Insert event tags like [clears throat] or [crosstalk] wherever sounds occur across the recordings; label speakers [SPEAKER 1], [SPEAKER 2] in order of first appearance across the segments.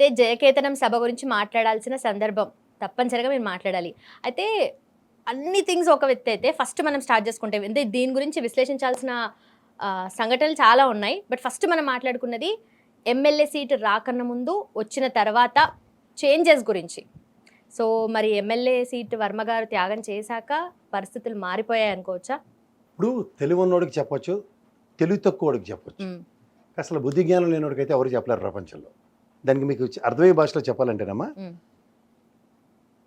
[SPEAKER 1] అయితే జయకేతనం సభ గురించి మాట్లాడాల్సిన సందర్భం తప్పనిసరిగా మీరు మాట్లాడాలి. అయితే అన్ని థింగ్స్ ఒక వ్యక్తి అయితే ఫస్ట్ మనం స్టార్ట్ చేసుకుంటే అంటే దీని గురించి విశ్లేషించాల్సిన సంఘటనలు చాలా ఉన్నాయి. బట్ ఫస్ట్ మనం మాట్లాడుకున్నది ఎమ్మెల్యే సీటు రాకన్నా ముందు వచ్చిన తర్వాత చేంజెస్ గురించి. సో మరి ఎమ్మెల్యే సీటు వర్మ గారు త్యాగం చేశాక పరిస్థితులు మారిపోయాయి అనుకోవచ్చా?
[SPEAKER 2] ఇప్పుడు తెలివి ఉన్నోడికి చెప్పొచ్చు తెలివి తక్కువడికి చెప్పొచ్చు. అసలు బుద్ధి జ్ఞానం లేనివాడికి అయితే ఎవరు చెప్పలేరు ప్రపంచంలో. దానికి మీకు అర్థమయ్యే భాషలో చెప్పాలంటేనమ్మా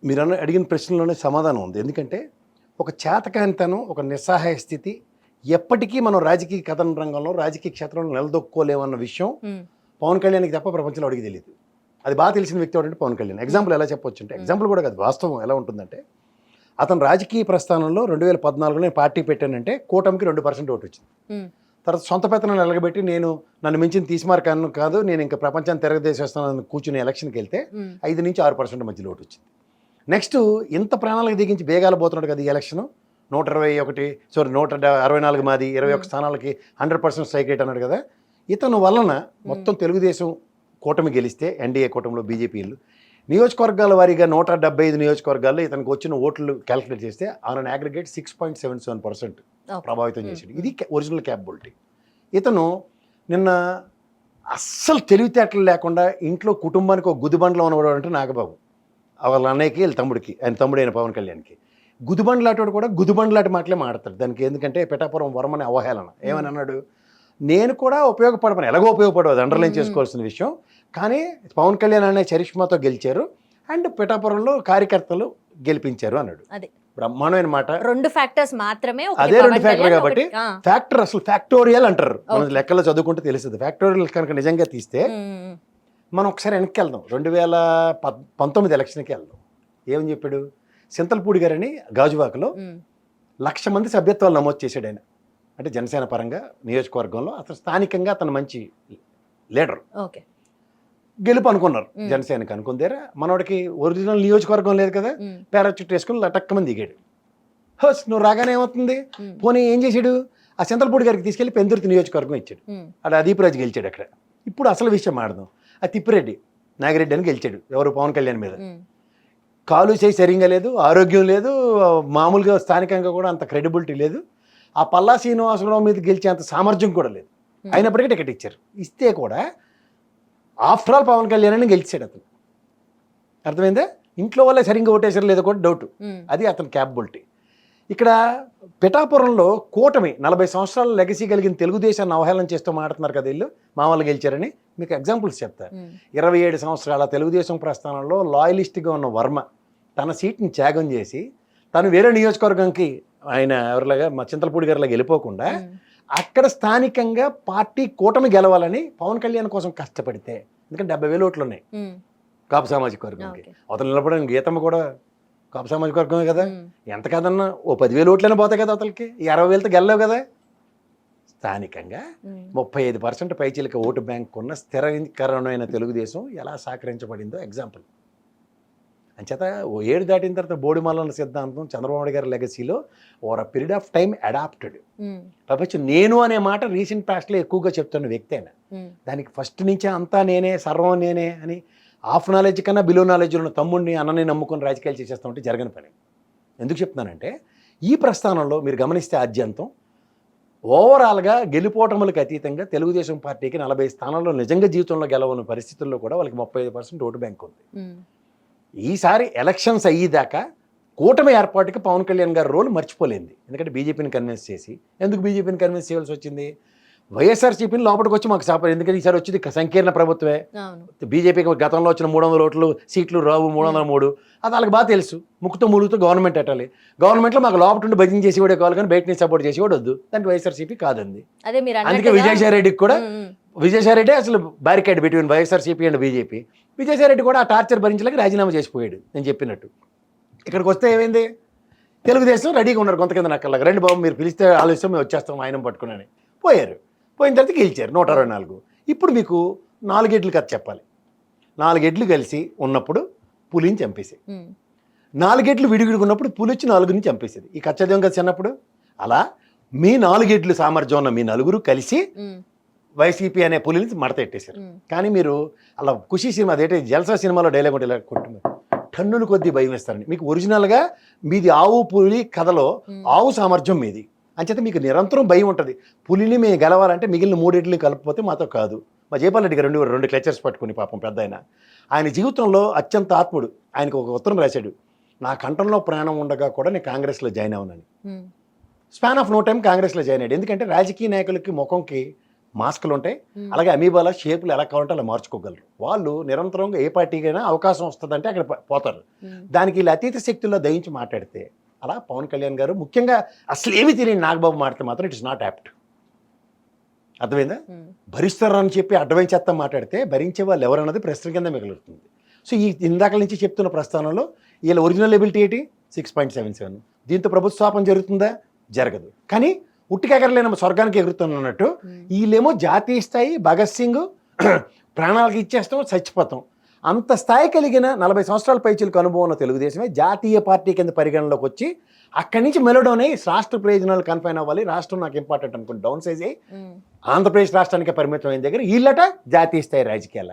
[SPEAKER 2] మీరు అన్న అడిగిన ప్రశ్నలోనే సమాధానం ఉంది. ఎందుకంటే ఒక చేతకానితనం ఒక నిస్సహాయ స్థితి ఎప్పటికీ మనం రాజకీయ కథన రంగంలో రాజకీయ క్షేత్రంలో నిలదొక్కోలేమన్న విషయం పవన్ కళ్యాణ్కి తప్ప ప్రపంచంలో అడిగి తెలియదు. అది బాగా తెలిసిన వ్యక్తి ఎవరంటే పవన్ కళ్యాణ్. ఎగ్జాంపుల్ ఎలా చెప్పొచ్చు అంటే ఎగ్జాంపుల్ కూడా కాదు వాస్తవం ఎలా ఉంటుందంటే అతను రాజకీయ ప్రస్థానంలో రెండు వేల పద్నాలుగులో నేను పార్టీ పెట్టానంటే కూటమికి రెండు పర్సెంట్ ఓటు వచ్చింది. తర్వాత సొంత పెత్తనం ఎలగబెట్టి నేను నన్ను మించిన తీసిమార్కాను కాదు నేను ఇంకా ప్రపంచాన్ని తిరగదేసేస్తానని కూర్చుని ఎలక్షన్కి వెళ్తే ఐదు నుంచి ఆరు పర్సెంట్ మధ్యలో ఓటు వచ్చింది. నెక్స్ట్ ఇంత ప్రాణాలకు దిగించి బేగాలు పోతున్నాడు కదా ఈ ఎలక్షన్ నూట ఇరవై ఒకటి సారీ నూట అరవై నాలుగు మాది ఇరవై ఒక స్థానాలకి హండ్రెడ్ పర్సెంట్ స్ట్రైక్ రేట్ అన్నాడు కదా ఇతను వలన మొత్తం తెలుగుదేశం కూటమి గెలిస్తే ఎన్డీఏ కూటమిలో బీజేపీలు నియోజకవర్గాల వారీగా నూట డెబ్బై ఐదు నియోజకవర్గాల్లో ఇతనికి వచ్చిన ఓట్లు క్యాలిక్యులేట్ చేస్తే on aggregate six point seven seven percent. ప్రభావితం చేసాడు. ఇది ఒరిజినల్ క్యాపబిలిటీ ఇతను నిన్న అస్సలు తెలివితేటలు లేకుండా ఇంట్లో కుటుంబానికి ఒక గుదిబండ్లో ఉన్నవాడు అంటే నాగబాబు. వాళ్ళ అన్నయ్యకి వీళ్ళ తమ్ముడికి ఆయన తమ్ముడు అయిన పవన్ కళ్యాణ్కి. గుదిబండ్లాటోడు కూడా గుదిబండ్లాటి మాటలే మాడతాడు దానికి ఎందుకంటే పిఠాపురం వరమని అవహేళన. ఏమని అన్నాడు? నేను కూడా ఉపయోగపడమని. ఎలాగో ఉపయోగపడదు అండర్లైన్. చేసుకోవాల్సిన విషయం. కానీ పవన్ కళ్యాణ్ అనే చరిష్మాతో గెలిచారు. అండ్ పిఠాపురంలో కార్యకర్తలు గెలిపించారు అన్నాడు. బ్రహ్మాండమైన మాట.
[SPEAKER 1] రెండు ఫ్యాక్టర్స్ మాత్రమే
[SPEAKER 2] అదే రెండు ఫ్యాక్టర్ కాబట్టి ఫ్యాక్టర్ అసలు ఫ్యాక్టోరియల్ అంటారు. మనం
[SPEAKER 1] Okay.
[SPEAKER 2] లెక్కలో చదువుకుంటే తెలుస్తుంది. ఫ్యాక్టోరియల్ కనుక నిజంగా తీస్తే మనం ఒకసారి వెనక్కి వెళ్దాం. రెండు వేల పంతొమ్మిది ఎలక్షన్కి వెళ్దాం. ఏమని చెప్పాడు? సింతలపూడి గారని గాజువాకలో లక్ష మంది సభ్యత్వాలు నమోదు చేశాడు ఆయన. అంటే జనసేన పరంగా నియోజకవర్గంలో అతను స్థానికంగా అతను మంచి లీడర్.
[SPEAKER 1] ఓకే.
[SPEAKER 2] గెలుపు అనుకున్నారు. జనసేనకి అనుకుందేరా మనోడికి ఒరిజినల్ నియోజకవర్గం లేదు కదా పారాచూట్ వేసుకుని లటక్కమని దిగాడు. హోస్ నువ్వు రాగానే ఏమవుతుంది? పోనీ ఏం చేశాడు? ఆ సింతలపూడి గారికి తీసుకెళ్ళి పెందుర్తి నియోజకవర్గం ఇచ్చాడు. అక్కడ అదీపరాజు గెలిచాడు అక్కడ. ఇప్పుడు అసలు విషయం ఆడదాం ఆ తిప్పిరెడ్డి నాగిరెడ్డి అని గెలిచాడు. ఎవరు? పవన్ కళ్యాణ్ మీద. కాలు చేయి సరిగ్గా లేదు ఆరోగ్యం లేదు మామూలుగా స్థానికంగా కూడా అంత క్రెడిబిలిటీ లేదు. ఆ పల్లా శ్రీనివాసరావు మీద గెలిచేంత సామర్థ్యం కూడా లేదు. అయినప్పటికీ టికెట్ ఇచ్చారు. ఇస్తే కూడా ఆఫ్టర్ ఆల్ పవన్ కళ్యాణ్ అని గెలిచాడు అతను. అర్థమైందా? ఇంట్లో వాళ్ళే సరిగ్గా ఓటేసారు లేదో కూడా డౌట్ అది అతని క్యాపబిలిటీ ఇక్కడ పిఠాపురంలో కూటమి నలభై సంవత్సరాల లెగసీ కలిగిన తెలుగుదేశాన్ని అవహేళన చేస్తూ మాట్లాడుతున్నారు కదా వీళ్ళు? మా వాళ్ళు గెలిచారని మీకు ఎగ్జాంపుల్స్ చెప్తా.
[SPEAKER 1] ఉమ్,
[SPEAKER 2] ఇరవై ఏడు సంవత్సరాల తెలుగుదేశం ప్రస్థానంలో లాయలిస్ట్గా ఉన్న వర్మ తన సీట్ని త్యాగం చేసి తను వేరే నియోజకవర్గంకి ఆయన ఎవరిలాగా మా చింతలపూడి గారిలాగా వెళ్ళిపోకుండా అక్కడ స్థానికంగా పార్టీ కూటమి గెలవాలని పవన్ కళ్యాణ్ కోసం కష్టపడితే ఎందుకంటే డెబ్బై వేలు ఓట్లు ఉన్నాయి. కాపు సామాజిక వర్గంకి. అవతల నిలబడిన గీతమ్మ కూడా కాపు సామాజిక వర్గమే కదా. ఎంత కాదన్నా ఓ పదివేలు ఓట్లైనా పోతాయి కదా అతనికి ఈ అరవై వేలతో గెలలేవు కదా. స్థానికంగా ముప్పై ఐదు పర్సెంట్ పైచీలక ఓటు బ్యాంక్ ఉన్న స్థిరీకరణమైన తెలుగుదేశం ఎలా సహకరించబడిందో ఎగ్జాంపుల్ అంచేత ఓ ఏడు దాటిన తర్వాత బోడిమల్లన సిద్ధాంతం చంద్రబాబు గారి లెగసీలో over a period of time adapted ప్రపంచం నేను అనే మాట రీసెంట్ పాస్ట్లో ఎక్కువగా చెప్తున్న వ్యక్తి ఆయన.
[SPEAKER 1] ఉమ్,
[SPEAKER 2] దానికి ఫస్ట్ నుంచే అంతా నేనే సర్వం నేనే అని హాఫ్ నాలెడ్జ్ కన్నా బిలో నాలెడ్జ్ ఉన్న తమ్ముడిని అన్నని నమ్ముకొని రాజకీయాలు చేసేస్తా ఉంటే జరగని పని. ఎందుకు చెప్తున్నానంటే ఈ ప్రస్థానంలో మీరు గమనిస్తే ఆద్యంతం ఓవరాల్గా గెలుపోటములకు అతీతంగా తెలుగుదేశం పార్టీకి నలభై స్థానాల్లో నిజంగా జీవితంలో గెలవని పరిస్థితుల్లో కూడా వాళ్ళకి ముప్పై ఐదు పర్సెంట్ ఓటు బ్యాంక్ ఉంది. ఈసారి ఎలక్షన్స్ అయ్యేదాకా కూటమి ఏర్పాటుకి పవన్ కళ్యాణ్ గారి రోల్ మర్చిపోలేంది. ఎందుకంటే బీజేపీని కన్విన్స్ చేసి. ఎందుకు బీజేపీని కన్విన్స్ చేయాల్సి వచ్చింది? వైఎస్ఆర్సీపీని లోపలికి వచ్చి మాకు సాపర్ ఎందుకంటే ఈసారి వచ్చింది సంకీర్ణ ప్రభుత్వమే. బీజేపీకి గతంలో వచ్చిన మూడు వందల ఓట్లు సీట్లు రావు మూడు వందల మూడు. అది వాళ్ళకి బాగా తెలుసు. ముక్కుతో ములుగుతూ గవర్నమెంట్ పెట్టాలి. గవర్నమెంట్లో మాకు లోపల ఉండి భజన చేసేవాడే కావాలి కానీ బయట నుంచి సపోర్ట్ చేసేవాడు వద్దు. దానికి వైఎస్ఆర్సీపీ
[SPEAKER 1] మీరు
[SPEAKER 2] అందుకే విజయసాయి రెడ్డికి కూడా
[SPEAKER 1] ఉమ్, ఉమ్,
[SPEAKER 2] విజయసాయి రెడ్డి అసలు barricade between YSRCP and BJP Vijayasai Reddy కూడా ఆ టార్చర్ భరించలేక రాజీనామా చేసిపోయాడు నేను చెప్పినట్టు. ఇక్కడికి వస్తే ఏమైంది? తెలుగుదేశం రెడీగా ఉన్నారు కొంత కింద నక్కలాగా రండి బాబు మీరు పిలిస్తే ఆలోచిస్తాం మేము వచ్చేస్తాం ఆయన పట్టుకుని పోయారు. పోయిన తర్వాత గెలిచారు నూట అరవై నాలుగు. ఇప్పుడు మీకు నాలుగెడ్లు కథ చెప్పాలి. నాలుగెడ్లు కలిసి ఉన్నప్పుడు పులిని చంపేసాయి
[SPEAKER 1] ఉమ్,
[SPEAKER 2] నాలుగెడ్లు విడివిడుకున్నప్పుడు పులి వచ్చి నలుగురిని చంపేసేది ఈ కచ్చదేం కదా చిన్నప్పుడు అలా మీ నాలుగెడ్లు సామర్థ్యం ఉన్న మీ నలుగురు కలిసి వైసీపీ అనే పులిని మడత పెట్టేశారు
[SPEAKER 1] ఉమ్,
[SPEAKER 2] కానీ మీరు అలా ఖుషి సినిమా అదేంటి జల్సా సినిమాలో డైలాగ్ ఉంటే ఇలా కొట్టున్నారు టన్నులు కొద్దీ భయం వేస్తారండి. మీకు ఒరిజినల్గా మీది ఆవు పులి కథలో ఆవు సామర్థ్యం మీది. అంచేత మీకు నిరంతరం భయం ఉంటుంది. పులిని మేము గెలవాలంటే మిగిలిన మూడింటిని కలపకపోతే మాతో కాదు. మా జయపాల్ రెడ్డి గారు రెండు రెండు క్లచర్స్ పట్టుకుని పాపం పెద్ద ఆయన. ఆయన జీవితంలో అత్యంత ఆత్ముడు. ఆయనకు ఒక ఉత్తరం రాశాడు. నా కంఠంలో ప్రాణం ఉండగా కూడా నేను కాంగ్రెస్లో జాయిన్ అవునని స్పాన్ ఆఫ్ నో టైం కాంగ్రెస్లో జాయిన్ అయ్యాడు. ఎందుకంటే రాజకీయ నాయకులకి ముఖంకి మాస్కులు ఉంటాయి అలాగే అమీబాల షేపులు ఎలా కావాలంటే అలా మార్చుకోగలరు. వాళ్ళు నిరంతరంగా ఏ పార్టీకైనా అవకాశం వస్తుందంటే అక్కడ పోతారు. దానికి వీళ్ళు అతీత శక్తుల్లో దయించి మాట్లాడితే అలా పవన్ కళ్యాణ్ గారు ముఖ్యంగా అసలు ఏమి తెలియని నాగబాబు మాట్లాడితే మాత్రం ఇట్ ఇస్ నాట్ యాప్ట్. అర్థమైందా? భరిస్తారని చెప్పి అడ్డమైన చెత్త మాట్లాడితే భరించే వాళ్ళు ఎవరన్నది ప్రశ్న కింద మిగులుతుంది సో ఈ ఇందాక నుంచి చెప్తున్న ప్రస్థానంలో వీళ్ళ ఒరిజినల్ ఎబిలిటీ ఏంటి? Six point seven seven. దీంతో ప్రభుత్వ స్థాపన జరుగుతుందా? జరగదు. కానీ ఉట్టికి ఎగరలేనమ్మ స్వర్గానికి ఎగురుతున్నట్టు వీళ్ళేమో జాతీయ స్థాయి భగత్ సింగ్ [clears throat] ప్రాణాలకు ఇచ్చేస్తాం చచ్చిపోతాం. అంత స్థాయి కలిగిన నలభై సంవత్సరాల పైచలకు అనుభవం ఉన్న తెలుగుదేశమే జాతీయ పార్టీ కింద పరిగణలోకి వచ్చి అక్కడి నుంచి మెలోడౌన్ అయ్యి రాష్ట్ర ప్రయోజనాలు కన్ఫైన్ అవ్వాలి రాష్ట్రం నాకు ఇంపార్టెంట్ అనుకుని డౌన్ సైజ్ అయ్యి ఆంధ్రప్రదేశ్ రాష్ట్రానికి పరిమితం అయిన దగ్గర వీళ్ళట జాతీయ స్థాయి రాజకీయాల.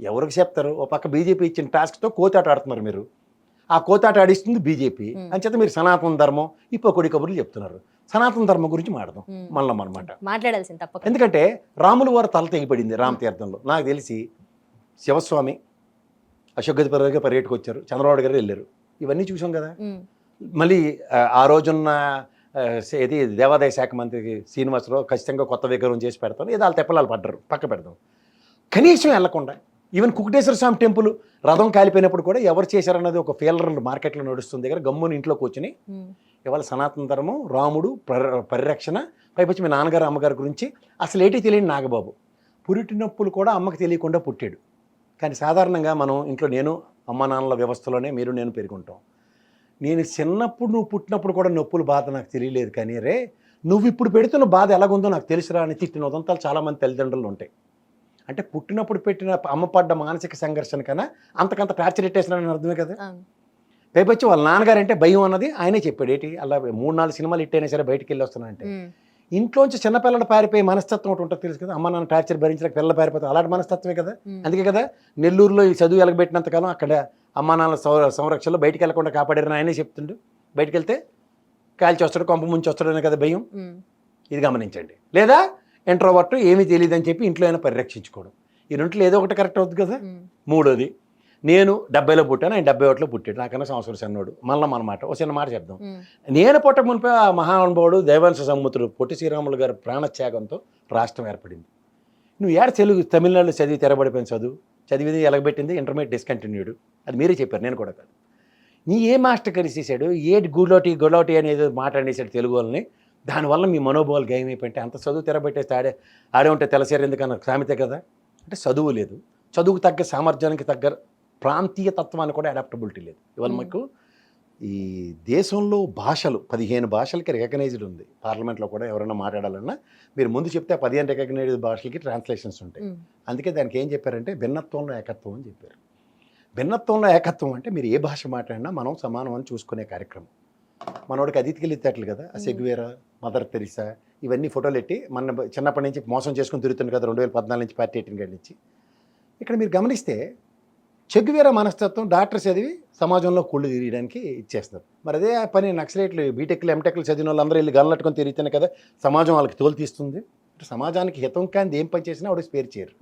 [SPEAKER 2] ఎవరికి చెప్తారు? ఓ పక్క బీజేపీ ఇచ్చిన టాస్క్తో కోతాట ఆడుతున్నారు మీరు. ఆ కోతాట ఆడిస్తుంది బీజేపీ.
[SPEAKER 1] Hmm.
[SPEAKER 2] అంచేత మీరు సనాతన ధర్మం ఇప్పుడు కొడి కబుర్లు చెప్తున్నారు. సనాతన ధర్మం గురించి మాడదాం. మళ్ళం అనమాట
[SPEAKER 1] మాట్లాడాల్సింది తప్పక
[SPEAKER 2] ఎందుకంటే రాములు వారు తల తెగిపడింది రామతీర్థంలో నాకు తెలిసి శివస్వామి అశోక్ గారు పర్యటకు వచ్చారు. చంద్రబాబు గారు వెళ్ళారు. ఇవన్నీ చూసాం కదా. మళ్ళీ ఆ, రోజున్న ఇది దేవాదాయ శాఖ మంత్రి శ్రీనివాసరావు ఖచ్చితంగా కొత్త విగ్రహం చేసి పెడతాను ఏదో వాళ్ళు తెప్పలాలు పడ్డారు. పక్క పెడదాం. కనీసం వెళ్ళకుండా ఈవెన్ కుకుటేశ్వర స్వామి టెంపుల్ రథం కాలిపోయినప్పుడు కూడా ఎవరు చేశారన్నది ఒక ఫీలర్ మార్కెట్లో నడుస్తుంది. దగ్గర గమ్ముని ఇంట్లో కూర్చుని
[SPEAKER 1] ఉమ్,
[SPEAKER 2] ఇవాళ సనాతన ధర్మం రాముడు పరి- పరిరక్షణ పైపచ్చి మీ నాన్నగారు అమ్మగారి గురించి అసలు ఏంటి తెలియని నాగబాబు. పురిటినొప్పులు కూడా అమ్మకి తెలియకుండా పుట్టాడు. కానీ సాధారణంగా మనం ఇంట్లో నేను అమ్మ నాన్నల వ్యవస్థలోనే మీరు నేను పెరుగుంటాం నేను చిన్నప్పుడు నువ్వు పుట్టినప్పుడు కూడా నొప్పులు బాధ నాకు తెలియలేదు కానీ రే నువ్వు ఇప్పుడు పెడుతున్న బాధ ఎలాగుందో నాకు తెలుసురా అని తిట్టిన ఉదంతాలు చాలామంది తల్లిదండ్రులు ఉంటాయి. అంటే పుట్టినప్పుడు పెట్టిన అమ్మ పడ్డ మానసిక సంఘర్షణ కన్నా అంతకంత టార్చర్ పెట్టేసినాడని అర్థమే కదా. పైపచ్చి వాళ్ళ నాన్నగారు అంటే భయం అన్నది ఆయనే చెప్పాడు. ఏంటి? అలా మూడు నాలుగు సినిమాలు ఇట్టైనా సరే బయటికి వెళ్ళి వస్తున్నానంటే ఇంట్లోంచి చిన్నపిల్లలు పారిపోయి మనస్తత్వం ఒకటి ఉంటుంది తెలుసు కదా. అమ్మ నాన్న టార్చర్ భరించడానికి పిల్లలు పారిపోతారు. అలాంటి మనస్తత్వమే కదా. అందుకే కదా నెల్లూరులో ఈ చదువు ఎలగబెట్టినంతకాలం అక్కడ అమ్మా నాన్నల సంర- సంరక్షణలో బయటికి వెళ్ళకుండా కాపాడారని ఆయనే చెప్తుండు. బయటికి వెళ్తే కాల్చి వస్తాడు కొంప ముంచి వస్తాడనే కదా భయం. ఇది గమనించండి. లేదా ఇంట్రోవర్ట్ ఏమీ తెలియదని చెప్పి ఇంట్లో అయినా పరిరక్షించుకోవడం ఈ రెంట్లో ఏదో ఒకటి కరెక్ట్ అవుతుంది కదా? మూడోది నేను డెబ్బైలో పుట్టాను ఆయన డెబ్బై ఒకటిలో పుట్టాడు. నాకన్నా సంవత్సరం చిన్నోడు. మళ్ళీ అనమాట ఒక చిన్న మాట చెప్దాం. నేను పుట్టక మునిపే ఆ మహానుభావుడు దైవాంశ సముద్రుడు పొట్టి శ్రీరాములు గారి ప్రాణత్యాగంతో రాష్ట్రం ఏర్పడింది. నువ్వు ఏడ తెలుగు తమిళనాడులో చదివి తెరబడిపోయిన చదువు? చదివింది ఎలగబెట్టింది ఇంటర్మీడియట్ డిస్కంటిన్యూడ్. అది మీరే చెప్పారు నేను కూడా కాదు. నీ ఏ మాస్టర్ కలిసేసాడు? ఏ గులోటి గులోటి అనేది మాట అనేసాడు తెలుగు వాళ్ళని? దానివల్ల మీ మనోభావాలు గాయమైపోయింటే అంత చదువు తెరబెట్టేస్తే ఆడే ఆడే ఉంటే తెలసేరు ఎందుకన్నా సామెతే కదా? అంటే చదువు లేదు. చదువుకు తగ్గ సామర్థ్యానికి తగ్గ ప్రాంతీయ తత్వానికి కూడా అడాప్టబిలిటీ లేదు. ఇవాళ. మాకు ఈ దేశంలో భాషలు పదిహేను భాషలకి రికగ్నైజ్డ్ ఉంది. పార్లమెంట్లో కూడా ఎవరైనా మాట్లాడాలన్నా మీరు ముందు చెప్తే పదిహేను రికగ్నైజ్డ్ భాషలకి ట్రాన్స్లేషన్స్ ఉంటాయి. అందుకే దానికి ఏం చెప్పారంటే భిన్నత్వంలో ఏకత్వం అని చెప్పారు. భిన్నత్వంలో ఏకత్వం అంటే మీరు ఏ భాష మాట్లాడినా మనం సమానం అని చూసుకునే కార్యక్రమం. మనోడికి అతిథికి వెళ్ళేటట్లు కదా? ఆ సెగ్వేరా మదర్ తెరిసా ఇవన్నీ ఫోటోలు పెట్టి మన చిన్నప్పటి నుంచి మోసం చేసుకుని తిరుగుతుంది కదా రెండు వేల పద్నాలుగు నుంచి పార్టీ ఎయిటీన్ గడి నుంచి. ఇక్కడ మీరు గమనిస్తే చెగ్గువేరా మనస్తత్వం డాక్టర్ చదివి సమాజంలో కుళ్ళు తిరగడానికి ఇచ్చేస్తారు మరి అదే ఆ పని నక్సలైట్లు బీటెక్లు ఎంటెక్లు చదివిన వాళ్ళందరూ వెళ్ళి గల్లట్టుకొని తిరుగుతానే కదా సమాజం వాళ్ళకి తోలు తీస్తుంది. అంటే సమాజానికి హితం కాని ఏం పని చేసినా ఆవిడ స్పేర్ చేయరు.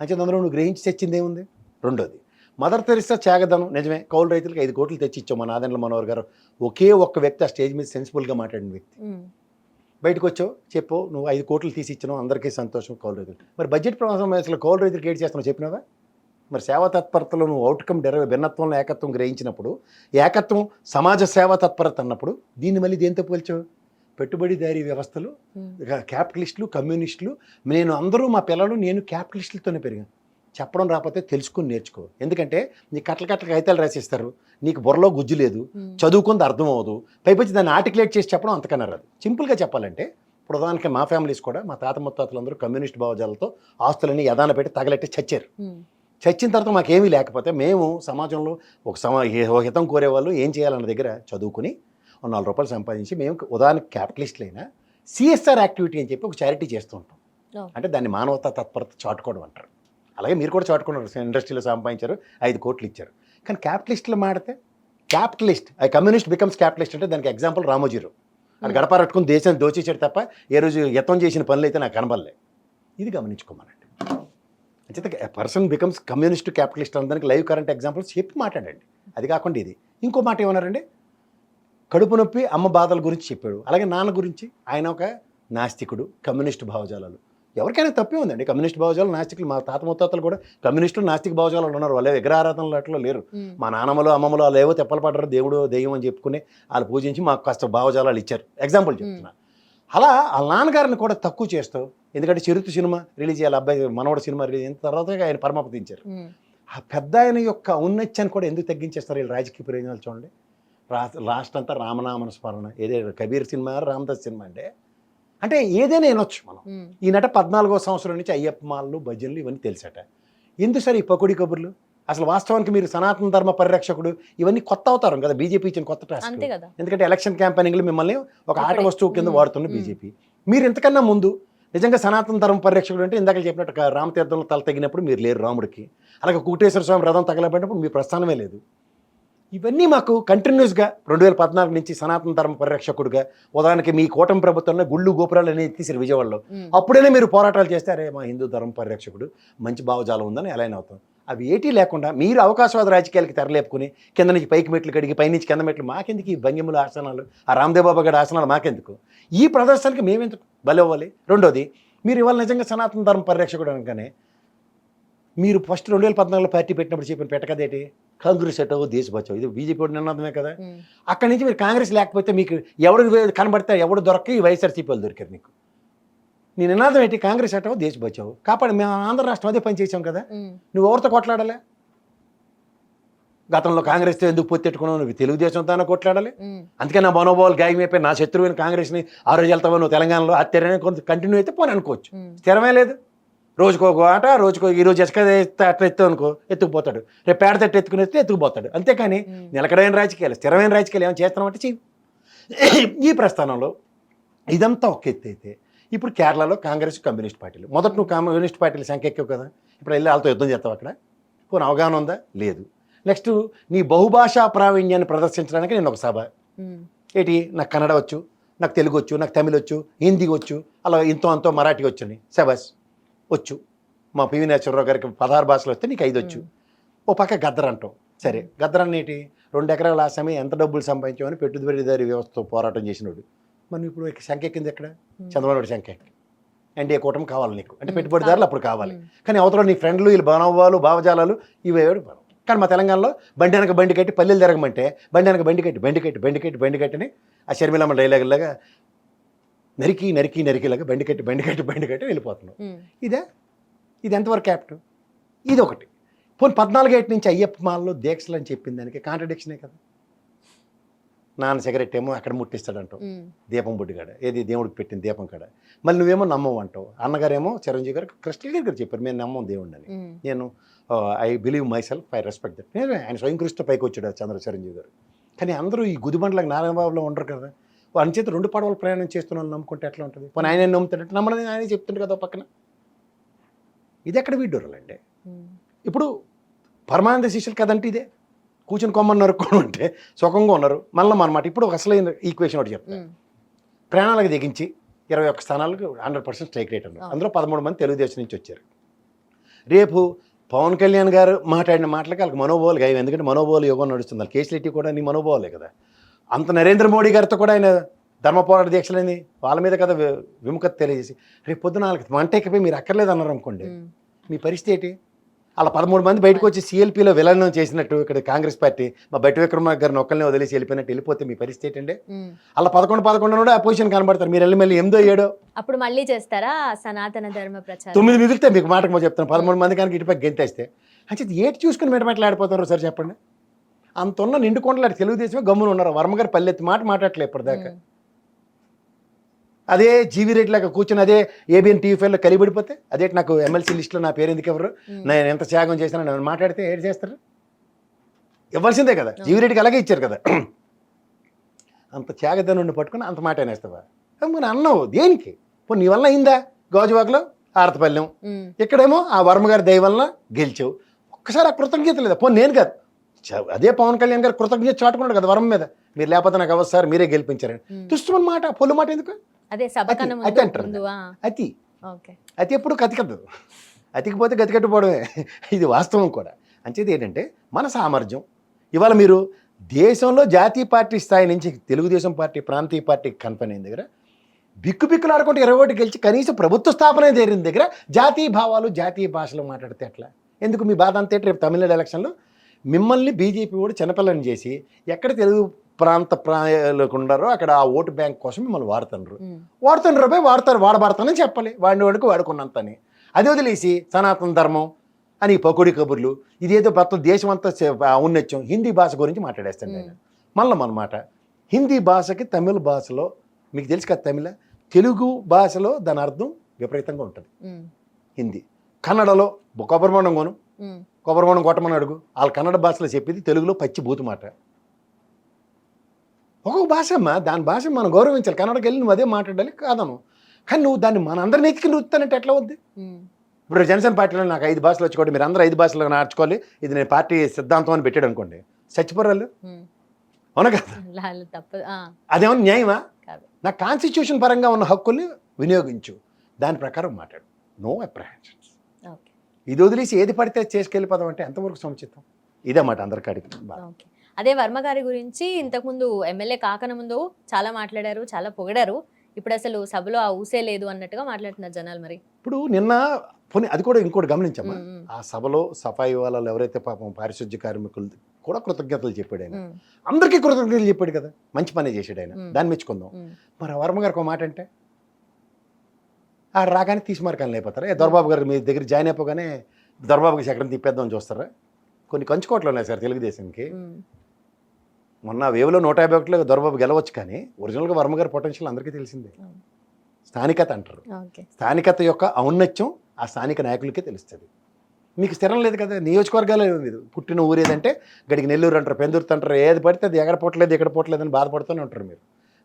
[SPEAKER 2] అంచేత అందులో నువ్వు గ్రహించి తెచ్చింది ఏముంది? రెండోది మదర్ తెరిసా త్యాగదనం నిజమే కౌలు రైతులకు ఐదు కోట్లు తెచ్చి ఇచ్చాం మన ఆదండ్ల మనోహర్ గారు. ఒకే ఒక్క వ్యక్తి ఆ స్టేజ్ మీద సెన్సిబుల్గా మాట్లాడిన వ్యక్తి. బయటకు వచ్చావు చెప్పు నువ్వు ఐదు కోట్లు తీసి ఇచ్చినావు అందరికీ సంతోషం కౌలు రైతులు. మరి బడ్జెట్ ప్రవాసం అసలు కౌలు రైతులకు ఏడు చేస్తున్నావు చెప్పినావా? మరి సేవా తత్పరతలో నువ్వు అవుట్కమ్ డెరవ భిన్నత్వంలో ఏకత్వం గ్రహించినప్పుడు ఏకత్వం సమాజ సేవా తత్పరత అన్నప్పుడు దీన్ని మళ్ళీ దేంతో పోల్చావు పెట్టుబడిదారీ వ్యవస్థలు క్యాపిటలిస్టులు కమ్యూనిస్టులు నేను అందరూ మా పిల్లలు నేను క్యాపిటలిస్టులతోనే పెరిగాను. చెప్పడం రాకపోతే తెలుసుకుని నేర్చుకో. ఎందుకంటే నీ కట్ల కట్ల కాగితాలు రాసిస్తారు. నీకు బుర్రలో గుజ్జు లేదు. చదువుకుంది అర్థం అవ్వదు. పైపచ్చి దాన్ని ఆర్టికులేట్ చేసి చెప్పడం అంతకన్నా రాదు. సింపుల్గా చెప్పాలంటే ఇప్పుడు ఉదాహరణకి మా ఫ్యామిలీస్ కూడా మా తాత ముత్తాతలందరూ కమ్యూనిస్ట్ భావజాలతో ఆస్తులని యదాన పెట్టి తగలెట్టి చచ్చారు. చచ్చిన తర్వాత మాకేమీ లేకపోతే మేము సమాజంలో ఒక సమా హితం కోరేవాళ్ళు ఏం చేయాలన్న దగ్గర చదువుకుని ఒక నాలుగు రూపాయలు సంపాదించి మేము ఉదాహరణకి క్యాపిటలిస్టులైనా సిఎస్ఆర్ యాక్టివిటీ అని చెప్పి ఒక చారిటీ చేస్తూ ఉంటాం. అంటే దాన్ని మానవతా తత్పరత చాటుకోవడం అంటారు. అలాగే మీరు కూడా చాటుకున్నారు. ఇండస్ట్రీలో సంపాదించారు ఐదు కోట్లు ఇచ్చారు. కానీ క్యాపిటలిస్టులు మాడితే capitalist I communist becomes capitalist అంటే దానికి ఎగ్జాంపుల్ రామోజీరావు. అది
[SPEAKER 1] Hmm.
[SPEAKER 2] గడపారట్టుకుని దేశాన్ని దోచేసాడు తప్ప ఏ రోజు యత్నం చేసిన పనులు అయితే నాకు కనబడలే. ఇది గమనించుకోమనండి. అంచేత పర్సన్ బికమ్స్ కమ్యూనిస్ట్ క్యాపిటలిస్ట్ అనడానికి లైవ్ కరెంట్ ఎగ్జాంపుల్స్ చెప్పి మాట్లాడండి. అది కాకుండా ఇది. ఇంకో మాట ఏమన్నారండి? కడుపు నొప్పి అమ్మ బాధల గురించి చెప్పాడు. అలాగే నాన్న గురించి ఆయన ఒక నాస్తికుడు కమ్యూనిస్ట్ భావజాలాలు. ఎవరికైనా తప్పే ఉందండి. కమ్యూనిస్ట్ భావజాలు నాస్తికులు మా తాత ముత్తాతలు కూడా కమ్యూనిస్టులు నాస్తిక భావజాలు ఉన్నారు. వాళ్ళే విగ్రహారాధనలు అట్లా లేరు. మా నాన్నమ్మలు అమ్మమ్మలు వాళ్ళు ఏవో తెప్పలు పడ్డారు దేవుడు దెయ్యం అని చెప్పుకుని వాళ్ళు పూజించి మాకు కాస్త భావజాలాలు ఇచ్చారు. ఎగ్జాంపుల్ చెప్తున్నా. అలా వాళ్ళ నాన్నగారిని కూడా తక్కువ చేస్తూ ఎందుకంటే చిరుత సినిమా రిలీజ్ చేయాలి. అబ్బాయి మనవడ సినిమా రిలీజ్ అయిన తర్వాత ఆయన పరమపదించారు
[SPEAKER 1] ఉమ్.
[SPEAKER 2] ఆ పెద్ద ఆయన యొక్క ఔన్నత్యాన్ని కూడా ఎందుకు తగ్గించేస్తారు వీళ్ళు రాజకీయ ప్రయోజనాలు చూడండి. రా లాస్ట్ అంతా రామనామన స్మరణ ఏదే కబీర్ సినిమా రామదాస్ సినిమా అంటే అంటే ఏదైనా వినొచ్చు మనం
[SPEAKER 1] ఉమ్.
[SPEAKER 2] ఈ నట పద్నాలుగో సంవత్సరం నుంచి అయ్యప్ప మాలలు భజనలు ఇవన్నీ తెలుసట ఎందుకు సార్ ఈ పకుడి కబుర్లు అసలు వాస్తవానికి మీరు సనాతన ధర్మ పరిరక్షకుడు ఇవన్నీ కొత్త అవతారం కదా బీజేపీ ఇచ్చిన కొత్త టాస్క్ ఎందుకంటే ఎలక్షన్ క్యాంపెయినింగ్లో మిమ్మల్ని ఒక ఆట. వస్తువు కింద. వాడుతున్న. బీజేపీ మీరు ఇంతకన్నా ముందు నిజంగా సనాతన ధర్మ పరిరక్షకుడు అంటే ఇందాక చెప్పినట్టు రామతీర్థంలో తల తగినప్పుడు మీరు లేరు రాముడికి అలాగే కుటేశ్వర స్వామి రథం తగలబడినప్పుడు మీ ప్రస్థానమే లేదు ఇవన్నీ మాకు కంటిన్యూస్గా రెండు వేల పద్నాలుగు నుంచి సనాతన ధర్మ పరిరక్షకుడుగా ఉదాహరణకి మీ కూటమి ప్రభుత్వంలో గుళ్ళు గోపురాలు అనేది తీసారు విజయవాడలో.
[SPEAKER 1] ఉమ్.
[SPEAKER 2] అప్పుడైనా మీరు పోరాటాలు చేస్తే అరే మా హిందూ ధర్మ పరిరక్షకుడు మంచి భావజాలం ఉందని ఎలా అవుతాం. అవి ఏటీ లేకుండా మీరు అవకాశవాద రాజకీయాలకి తెరలేపుకుని కింద నుంచి పైకి మెట్లు కడిగి పైనుంచి కింద మెట్లు మాకెందుకు ఈ భంగిముల ఆసనాలు? ఆ రామ్దేవ్ బాబా గారి ఆసనాలు మాకెందుకు? ఈ ప్రదర్శనకి మేమెందుకు బలవ్వాలి రెండోది మీరు ఇవాళ నిజంగా సనాతన ధర్మ పరిరక్షకుడు అనగానే మీరు ఫస్ట్ రెండు వేల పద్నాలుగులో పార్టీ పెట్టినప్పుడు చెప్పిన పెట్టకదేటి కాంగ్రెస్ ఎటో దేశ బచావు ఇది బీజేపీ వాడి నినాదమే కదా. అక్కడి నుంచి మీరు కాంగ్రెస్ లేకపోతే మీకు ఎవడు వే- కనబడితే ఎవడు దొరక్క ఈ వైఎస్ఆర్సీపీ వాళ్ళు దొరికారు నీకు నీ నినాదం ఏంటి? కాంగ్రెస్ అటో దేశ బచావు కాపాడు మేము ఆంధ్ర రాష్ట్రం అదే పని చేసాం కదా. నువ్వు ఎవరితో కొట్లాడాలి? గతంలో కాంగ్రెస్తో ఎందుకు పొత్తెట్టుకున్నావు నువ్వు తెలుగుదేశంతో కొట్లాడాలి. అందుకే నా మనోభావాలు గాయమైపోయి నా శత్రువైన కాంగ్రెస్ని ఆ రోజు వెళ్తావు? నువ్వు తెలంగాణలో ఆశ్చర్యమే కొంత కంటిన్యూ అయితే పోనీ అనుకోవచ్చు. స్థిరమే లేదు. రోజుకో ఆట రోజుకో ఈ రోజు ఎసుక అట్లా ఎత్తావు అనుకో ఎత్తుకుపోతాడు. రేపు పేడ తట్టు ఎత్తుకుని వస్తే ఎత్తుకుపోతాడు. అంతేకాని. నిలకడైన రాజకీయాలు స్థిరమైన రాజకీయాలు ఏమైనా చేస్తున్నామంటే చెయ్యి ఈ ప్రస్థానంలో ఇదంతా ఒక ఎత్తు అయితే ఇప్పుడు కేరళలో కాంగ్రెస్ కమ్యూనిస్ట్ పార్టీలు. మొదట నువ్వు కమ్యూనిస్ట్ పార్టీలు సంఖ్య ఎక్కువ కదా ఇప్పుడు వెళ్ళి వాళ్ళతో యుద్ధం చేస్తావు అక్కడ? పోనీ అవగాహన ఉందా? లేదు. నెక్స్ట్ నీ బహుభాషా ప్రావీణ్యాన్ని ప్రదర్శించడానికి నేను ఒక సభ. ఏంటి? నాకు కన్నడ వచ్చు నాకు తెలుగు వచ్చు నాకు తమిళ్ వచ్చు హిందీ వచ్చు అలా ఇంతో అంతో మరాఠీ వచ్చని. సెబస్ వచ్చు. మా పివి నేశ్వరరావు గారికి పదహారు భాషలు వస్తే నీకు ఐదు వచ్చు. ఓ పక్క గద్దర్ అంటాం. సరే గద్దర్ అనేటి రెండు ఎకరాల ఆ సమయం ఎంత డబ్బులు సంపాదించామని పెట్టుబడిదారి వ్యవస్థతో పోరాటం చేసినోడు. మనం ఇప్పుడు సంఖ్య కింద ఎక్కడ. చంద్రబాబు సంఖ్య ఎన్డీఏ కూటమి కావాలి నీకు. అంటే పెట్టుబడిదారులు అప్పుడు కావాలి. కానీ అవతల నీ ఫ్రెండ్లు వీళ్ళు భావోభావాలు భావజాలాలు ఇవి. కానీ మా తెలంగాణలో బండి వెనక బండి కట్టి పల్లెలు తిరగమంటే బండి వెనక బండి కట్టి బండి కట్టి బండి కట్టి బండి కట్టిని ఆ షర్మిలమ్మ డైలాగులాగా నరికి నరికి నరికిలాగా బండి కట్టి బండి కట్టి బండి కట్టి వెళ్ళిపోతున్నాం. ఇదే? ఇది ఎంతవరకు క్యాప్ట్? ఇది ఒకటి పోనీ పద్నాలుగేటి నుంచి అయ్యప్ప మాలలో దీక్షలు అని చెప్పింది దానికి కాంట్రడిక్షనే కదా. నాన్న సిగరెట్ ఏమో అక్కడ ముట్టిస్తాడంటావు. దీపం బుడ్డి కాడ. ఏది దేవుడికి పెట్టిన దీపం కాడ. మళ్ళీ నువ్వేమో నమ్మవు అంటావు. అన్నగారేమో చిరంజీవి గారు క్రిస్టల్ గారు చెప్పారు మేము నమ్మం దేవుడిని అని. నేను I believe myself I respect that నేను ఆయన స్వయం కృష్ణ పైకి వచ్చాడు చంద్ర చిరంజీవి గారు. కానీ అందరూ ఈ గుదిబండ్లకు నారాయణబాబులో ఉండరు కదా. వాని చేత రెండు పడవలు ప్రయాణం చేస్తున్నాను నమ్ముకుంటే ఎట్లా ఉంటుంది? పోనీ ఆయన నమ్ముతాడంటే నమ్మని ఆయనే చెప్తుండే కదా పక్కన. ఇది ఎక్కడ వీడ్డోరలండి?
[SPEAKER 1] ఉమ్.
[SPEAKER 2] ఇప్పుడు పరమానంద శిష్యులు కదంటే ఇదే. కూర్చుని కొమ్మని నరుక్కొని ఉంటే సుఖంగా ఉన్నారు. మళ్ళీ అనమాట ఇప్పుడు ఒక అసలైన ఈక్వేషన్ ఒకటి చెప్తాను
[SPEAKER 1] ఉమ్.
[SPEAKER 2] ప్రాణాలకు దిగించి ఇరవై ఒక్క స్థానాలకు హండ్రెడ్ పర్సెంట్ స్ట్రైక్ రేట్ ఉన్నారు. అందులో పదమూడు మంది తెలుగుదేశం నుంచి వచ్చారు. రేపు పవన్ కళ్యాణ్ గారు మాట్లాడిన మాటలకి వాళ్ళకి మనోభావాలు గాయం. ఎందుకంటే మనోభావాలు యోగం నడుస్తుంది. వాళ్ళకి కేసులెట్టి కూడా నీ మనోభావాలే కదా. అంత నరేంద్ర మోడీ గారితో కూడా ఆయన ధర్మ పోరాట దీక్షలని వాళ్ళ మీద కదా విముఖత తెలియజేసి రేపు పొద్దున వాళ్ళకి మంట ఎక్కిపోయి మీరు అక్కర్లేదు అన్నారు అనుకోండి. మీ పరిస్థితి ఏంటి? అలా పదమూడు మంది బయటకు వచ్చి సిఎల్పిలో విలనం చేసినట్టు ఇక్కడ కాంగ్రెస్ పార్టీ మా బట్టి విక్రమార్క గారిని ఒక్కరిని వదిలేసి వెళ్ళిపోయినట్టు వెళ్ళిపోతే మీ పరిస్థితి ఏంటంటే. అలా పదకొండు పదకొండు కూడా ఆ పొజిషన్ కనబడతారు. మీరు వెళ్ళి మళ్ళీ ఎనిమిదో ఏడో?
[SPEAKER 1] అప్పుడు మళ్ళీ చేస్తారా సనాతన ధర్మ ప్రచారం?
[SPEAKER 2] తొమ్మిది మిగిలితే మీకు మాటకు చెప్తాను. పదమూడు మంది కనుక ఇటుపై గెంతేస్తే. అంటే ఏటి చూసుకుని మెటమెట్లాడిపోతారు సార్ చెప్పండి. అంత ఉన్న నిండు కొండలు అటు తెలుగుదేశమే గమ్మున ఉన్నారు. వర్మగారు పల్లెత్తి మాట మాట్లాడలే ఇప్పటిదాకా. అదే జీవీ రెడ్డి లాగా కూర్చొని అదే ఏబిఎన్ టీవీ ఫైవ్లో కలిబడిపోతే అదే నాకు ఎమ్మెల్సీ లిస్టులో నా పేరు ఎందుకు ఎవరు. నేను ఎంత త్యాగం చేసినా నేను మాట్లాడితే ఏడు చేస్తారు? ఇవ్వాల్సిందే కదా. జీవీ రెడ్డికి అలాగే ఇచ్చారు కదా. అంత త్యాగదనుడిని పట్టుకుని అంత మాట అనేస్తావా? మన అన్నావు. దేనికి? పో నీ వల్ల అయిందా? గాజువాకలో ఆరతపల్లెం
[SPEAKER 1] ఉమ్,
[SPEAKER 2] ఇక్కడేమో ఆ వర్మ గారి దయ వలన గెలిచావు. ఒక్కసారి ఆ కృతజ్ఞత లేదా? పో నేను కాదు. అదే పవన్ కళ్యాణ్ గారు కృతజ్ఞత చాటుకున్నాడు కదా వరం మీద. మీరు లేకపోతే నాకు సార్ మీరే గెలిపించారని. దుష్టమని మాట పొల్లు మాట ఎందుకు? అతి- అంటారు అతి. అతి ఎప్పుడు కతికద్దు అతికిపోతే గతికట్టుపోవడమే ఇది వాస్తవం కూడా. అంచేది ఏంటంటే మన సామర్థ్యం. ఇవాళ మీరు దేశంలో జాతీయ పార్టీ స్థాయి నుంచి తెలుగుదేశం పార్టీ ప్రాంతీయ పార్టీ అయిన దగ్గర బిక్కు బిక్కులు ఆడుకుంటే ఇరవై ఒకటి గెలిచి కనీసం ప్రభుత్వ స్థాపన జరిగిన దగ్గర జాతీయ భావాలు జాతీయ భాషలు మాట్లాడితే ఎట్లా? ఎందుకు మీ బాధ అంతే రేపు తమిళనాడు ఎలక్షన్లో మిమ్మల్ని బీజేపీ కూడా చిన్నపిల్లని చేసి ఎక్కడ తెలుగు ప్రాంత ప్రాయాలకు ఉండారో అక్కడ ఆ ఓటు బ్యాంక్ కోసం మిమ్మల్ని వాడుతున్నారు
[SPEAKER 1] ఉమ్,
[SPEAKER 2] వాడుతున్న రూపాయి వాడతారు వాడబడతానని చెప్పాలి. వాడిని వాడికి వాడుకున్నంతని. అది వదిలేసి సనాతన ధర్మం అని పకోడి కబుర్లు ఇదేదో మొత్తం దేశం అంతా ఔన్నత్యం హిందీ భాష గురించి మాట్లాడేస్తాను నేను. మళ్ళీ మనమాట హిందీ భాషకి తమిళ భాషలో మీకు తెలుసు కదా తమిళ తెలుగు భాషలో దాని అర్థం విపరీతంగా ఉంటుంది. హిందీ. కన్నడలో కొబ్బరి బొండం కొను
[SPEAKER 1] ఉమ్,
[SPEAKER 2] కొబ్బరి బొండం కొట్టమని అడుగు. వాళ్ళ కన్నడ భాషలో చెప్పేది తెలుగులో పచ్చి బూతు మాట. ఒక్కొక్క భాష అమ్మా దాని భాష మనం గౌరవించాలి. కన్నడకి వెళ్ళి నువ్వు అదే మాట్లాడాలి కాదను. కానీ నువ్వు దాన్ని మన అందరి నెత్తికి నృత్తానంటే ఎట్లా వద్ది ఇప్పుడు జనసేన పార్టీలో నాకు ఐదు భాషలు వచ్చుకోండి మీరు అందరూ ఐదు భాషలు నేర్చుకోవాలి ఇది నేను పార్టీ సిద్ధాంతం అని పెట్టాడు అనుకోండి. చచ్చిపోరాళ్ళు?
[SPEAKER 1] ఉమ్.
[SPEAKER 2] అవునా కదా? అదేమన్నా న్యాయమా? నా కాన్స్టిట్యూషన్ పరంగా ఉన్న హక్కుల్ని వినియోగించు. దాని ప్రకారం మాట్లాడు. నో అప్రహెన్షన్స్ ఇది వదిలేసి ఏది పడితే అది చేసుకెళ్ళిపోదాం అంటే ఎంతవరకు సముచితం? ఇదే మాట అందరికి అడిగి
[SPEAKER 1] ఓకే. అదే వర్మ గారి గురించి ఇంతకుముందు ఎమ్మెల్యే కాకన ముందు చాలా మాట్లాడారు చాలా పొగిడారు. ఇప్పుడు అసలు సభలో ఆ ఊసే లేదు అన్నట్టుగా మాట్లాడుతున్నారు జనాలు మరి.
[SPEAKER 2] ఇప్పుడు నిన్న పోనీ అది కూడా ఇంకోటి గమనించమ్మా.
[SPEAKER 1] ఉమ్,
[SPEAKER 2] ఆ సభలో సఫాయి వాళ్ళు ఎవరైతే పాపం పారిశుద్ధ్య కార్మికులు కూడా కృతజ్ఞతలు చెప్పాడు ఆయన. అందరికీ కృతజ్ఞతలు చెప్పాడు కదా. మంచి పని చేశాడు ఆయన. దాన్ని మెచ్చుకుందాం. మరి వర్మ గారికి ఒక మాట అంటే? ఆ రాగానే తీసి మార్కాలు లేకపోతారా? ఏ దొరబాబు గారు మీ దగ్గర జాయిన్ అయిపోగానే దొరబాబుకి చక్రం తిప్పేద్దాం చూస్తారా? కొన్ని కంచుకోట్లు ఉన్నాయి సార్ తెలుగుదేశంకి.
[SPEAKER 1] ఉమ్,
[SPEAKER 2] మొన్న వేవ్లో నూట యాభై ఒకటిలో దొరబాబు గెలవచ్చు కానీ ఒరిజినల్గా వర్మ గారి పొటెన్షియల్ అందరికీ తెలిసిందే. స్థానికత అంటారు. స్థానికత యొక్క ఔన్నత్యం ఆ స్థానిక నాయకులకే తెలుస్తుంది. మీకు స్థిరం లేదు కదా? నియోజకవర్గాలే లేదు. పుట్టిన ఊరు ఏదంటే గడికి నెల్లూరు అంటారు పెందుర్తి అంటారు ఏది పడితే అది ఎక్కడ పోవట్లేదు ఎక్కడ పోవట్లేదు అని బాధపడుతూనే ఉంటారు మీరు.